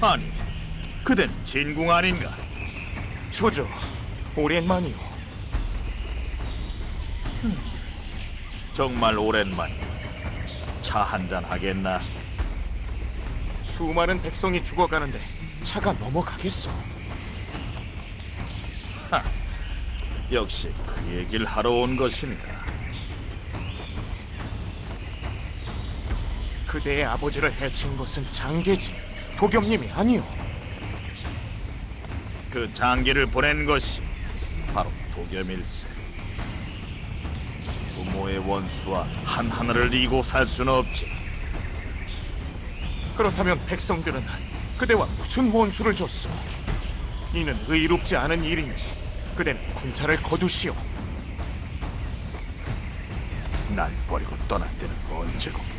아니, 그댄 진궁 아닌가? 조조, 오랜만이오. 정말 오랜만이야. 차 한잔 하겠나? 수많은 백성이 죽어가는데 차가 넘어가겠어. 역시 그 얘기를 하러 온 것인가? 그대의 아버지를 해친 것은 장계지, 도겸님이 아니오. 그 장기를 보낸 것이 바로 도겸일세. 부모의 원수와 한 하늘을 이고 살 수는 없지. 그렇다면 백성들은 그대와 무슨 원수를 줬소? 이는 의롭지 않은 일이니 그대는 군사를 거두시오. 날 버리고 떠날 때는 언제고?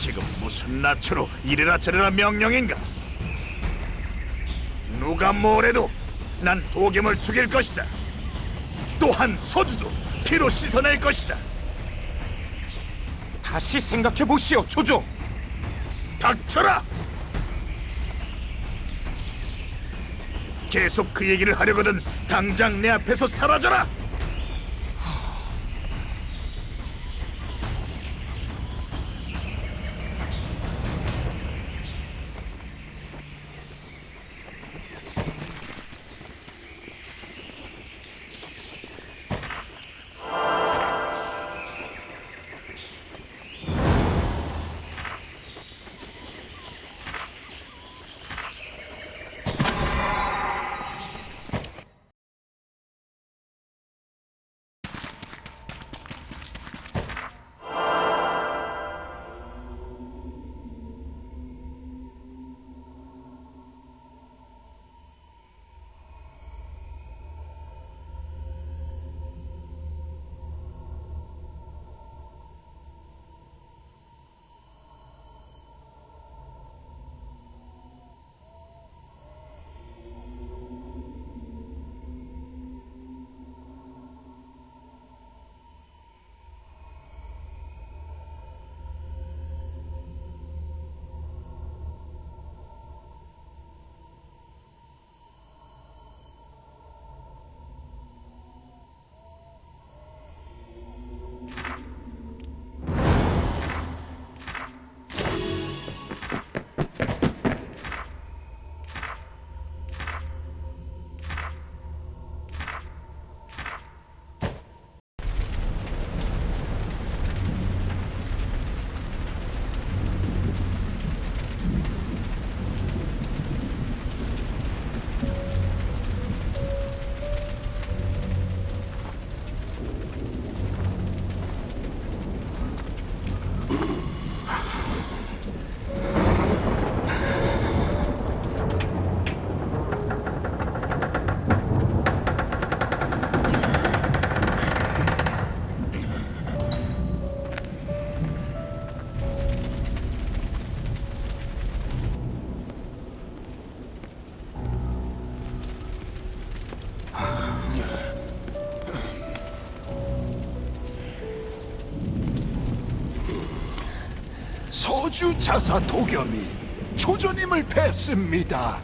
지금 무슨 낯으로 이래라 저래라 명령인가? 누가 뭐래도 난 도겸을 죽일 것이다. 또한 서주도 피로 씻어낼 것이다. 다시 생각해 보시오, 조조. 닥쳐라! 계속 그 얘기를 하려거든 당장 내 앞에서 사라져라! 서주 자사 도겸이 조조님을 뵙습니다.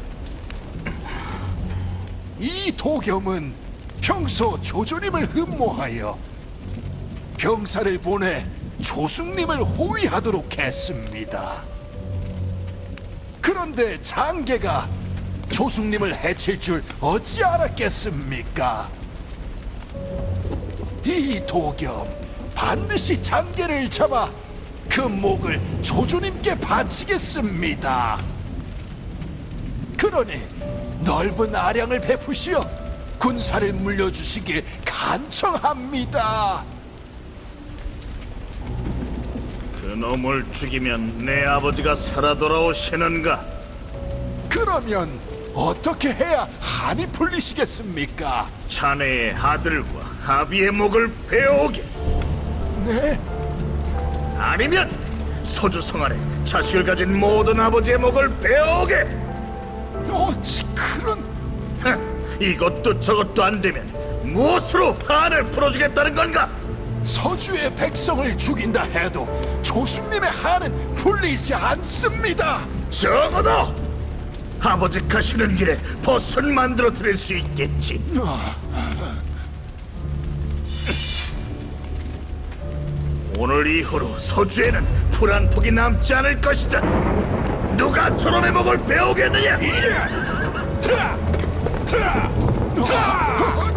이 도겸은 평소 조조님을 흠모하여 병사를 보내 조숙님을 호위하도록 했습니다. 그런데 장계가 조숙님을 해칠 줄 어찌 알았겠습니까? 이 도겸 반드시 장계를 잡아 그 목을 조조님께 바치겠습니다. 그러니 넓은 아량을 베푸시어 군사를 물려주시길 간청합니다. 그놈을 죽이면 내 아버지가 살아 돌아오시는가? 그러면 어떻게 해야 한이 풀리시겠습니까? 자네의 아들과 아비의 목을 베어오게 네? 아니면 서주성 안에 자식을 가진 모든 아버지의 목을 베어오게 어찌 그런 흥, 이것도 저것도 안 되면 무엇으로 한을 풀어주겠다는 건가? 서주의 백성을 죽인다 해도 조숙님의 한은 풀리지 않습니다. 적어도 아버지 가시는 길에 벗은 만들어 드릴 수 있겠지. 오늘 이후로 서주에는 풀한 폭이 남지 않을 것이다. 누가 저놈의 목을 베오겠느냐? 아!